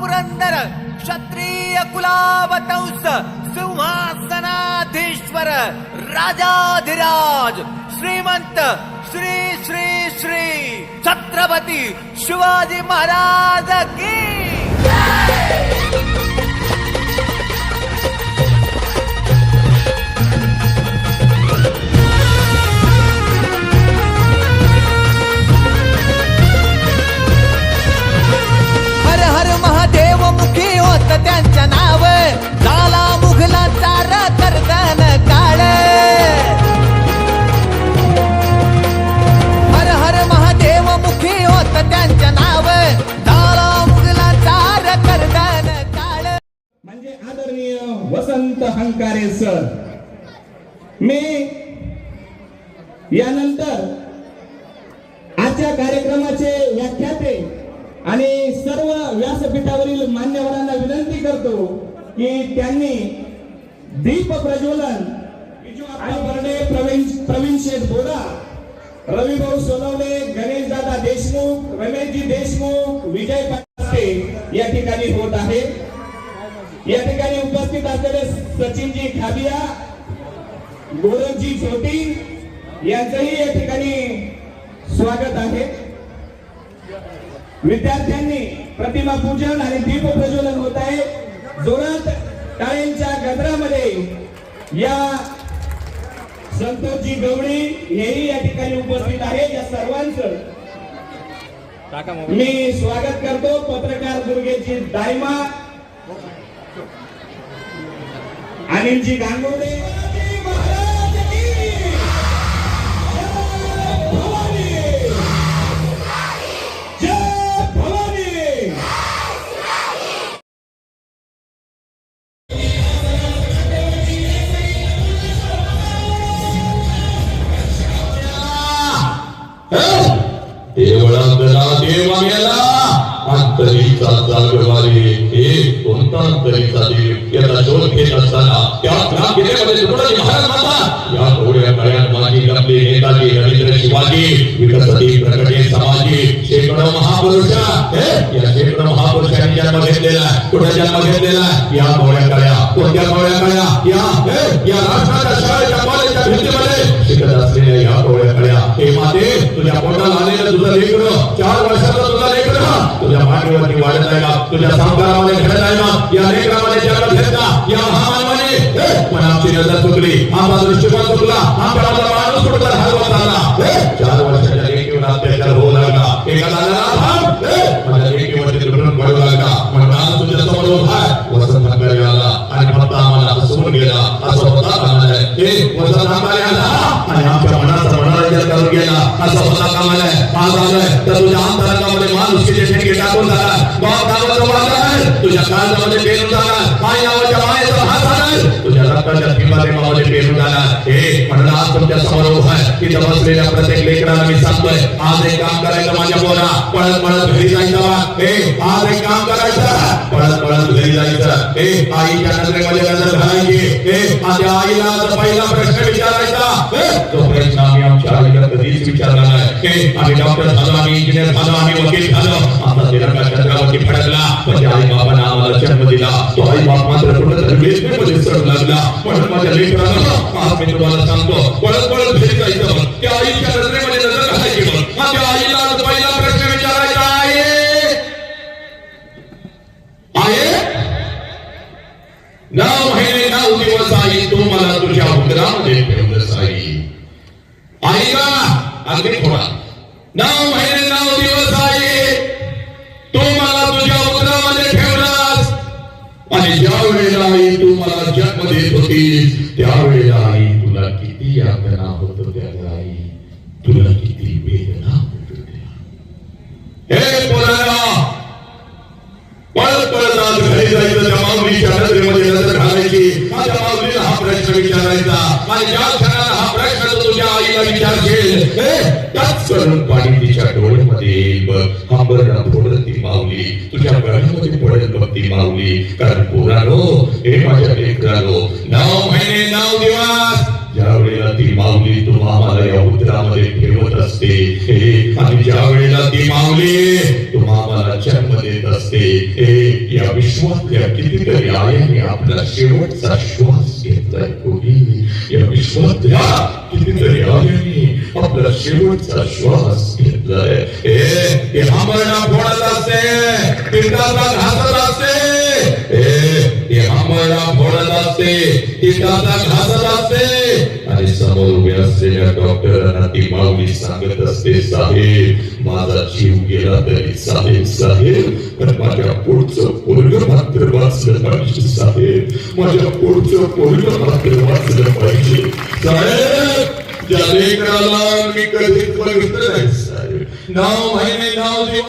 पुरंदर क्षत्रिय कुलावतंस सिंहासनाधीश्वर राजाधिराज श्रीमंत श्री श्री श्री छत्रपती शिवाजी महाराज की वसंत हंकारे सर. मी यानंतर आजच्या कार्यक्रमाचे व्याख्याते आणि सर्व व्यासपीठावरील मान्यवरांना विनंती करतो की त्यांनी दीप प्रज्वलन आणि प्रवीण प्रवीण शेठ बोरा रविभाऊ सोनवणे गणेश दादा देशमुख रमेशजी देशमुख विजय पाटे या ठिकाणी होत आहे या ठिकाणी उपस्थित असलेले सचिनजी खाबिया गोरखजी छोटी यांचंही या ठिकाणी स्वागत आहे. विद्यार्थ्यांनी प्रतिमा पूजन आणि दीप प्रज्वलन होत आहे. जोरात टाळ्यांच्या गजरामध्ये या संतोषजी गवळी हेही या ठिकाणी उपस्थित आहे या सर्वांचं मी स्वागत करतो. पत्रकार दुर्गेची दायमा अनिलजी गांगोडे गमले नेताजी रवींद्र शिवाजी विकसती प्रकटे समाजी शेकडो महापुरुष या शेकडो महापुरुषांनी जन्म घेतलेला आहे कुठे जन्म घेतलेला आहे या थोड्या काळ्या कोणत्या थोड्या काळ्या या या राष्ट्राच्या शाळेच्या कॉलेजच्या भिंतीमध्ये शिकत असलेल्या या थोड्या काळ्या हे माते तुझ्या पोटाला आलेलं तुझं लेकरं चार वर्षाचं तुझं लेकरं तुझ्या मांडीवरती वाढत आहे का तुझ्या संस्कारामध्ये घडत आहे का या लेकरामध्ये जन्म घेतला या महामानवाने हे, पण आमची नजर चुकली आमचा दृष्टिकोन चुकला आमचा आपला माणूस कुठला हरवत आला हे, चार वर्षाच्या लेकीवर अत्याचार होऊ लागला. एका दादाला थांब हे, माझ्या लेकीवरती तुटून पडू लागला म्हणून आज तुझ्या समोर उभा आहे वसंत हंगारी आला आणि फक्त आम्हाला हसवून गेला असं होता कामा नये हे वसंत हंगारी आला आणि आमच्या मनाचं मनोरंजन करून गेला असं होता कामाला नये आज आलोय तर तुझ्या अंतरंगामध्ये माणुसकीचे ठेके टाकून झाला बाप नावाचं वाद आहे तुझ्या काळजामध्ये पेरून झाला पाय नावाच्या मायेचा भात आहे तुझ्या रक्ताच्या थेंबाने मावाने पेरून झाला हे म्हणून आज तुमच्यासमोर उभा आहे तिथं बसलेल्या प्रत्येक लेकराला मी सांगतोय आज एक काम करायचं माझ्या बोला पळत पळत घरी जायचं हे आज एक काम करायचं पळत पळत घरी जायचं आईच्या नजरेमध्ये नजर घालायची माझ्या आईला पहिला प्रश्न विचारायचा तो प्रश्न आम्ही आमच्या आईला कधीच विचारला नाही आम्ही डॉक्टर झालो आम्ही इंजिनियर झालो आम्ही वकील झालो तिरंगा चंद्रावरती फडकला आई बाबांना आम्हाला जन्म दिला तो आई बाप मात्र कुठं वेदनेमध्ये सड लागला माझ्या आज मी तुम्हाला सांगतो पळत पळत दिवस आई तू मला तुझ्या उदरामध्ये ठेवलंस आई आईला अगदी थोडा नऊ महिने नऊ दिवस आई तू मला तुझ्या उदरामध्ये ठेवलास. आणि ज्या वेळेला आई तू मला जन्म देत होती त्यावेळेला आई तुला किती यातना होत होत्या आई तुला किती वेदना होत होत्या हे पोरांनो पळत पळत आज घरी जायचं त्या माऊलीच्या नजरेमध्ये नजर घालायची माझ्या माऊलीला हा प्रश्न विचारायचा आणि ज्या क्षणाला हा प्रश्न तुझ्या आईला विचारशील. त्याच करून पाणी तिच्या डोळ्यामध्ये येईल बघ. ती माऊली. तुझ्या गळ्यामध्ये बघ ती माऊली. कारण पोरानो हे माझ्या लेकरानो नऊ महिने नऊ दिवस. ज्या वेळेला ती माऊली आम्हाला या उदरामध्ये ठेवत असते हे, आणि ज्या वेळेला ती माऊली तुम्हाला जन्म देत असते हे या विश्वातल्या कितीतरी आयाने आपला शेवटचा श्वास घेतलाय कोणी या विश्वातल्या कितीतरी आयाने आपला शेवटचा श्वास घेतलाय हे हे आंबळणा फोडत असते पिंडाचा घासत असते हे हे आंबळणा फोडत असते पिंडाचा घासत असते आणि समोर उभे असलेल्या डॉक्टरांना ती माऊली सांगत असते साहेब माझा जीव गेला तरी साहेब साहेब पण माझ्या पुढचं पोरग मात्र वाचलं पाहिजे साहेब. माझ्या पुढचं पोरग मात्र वाचलं पाहिजे. साहेब त्या लेकराला मी कधीच बघितलं नाही साहेब. नाव महिने नाव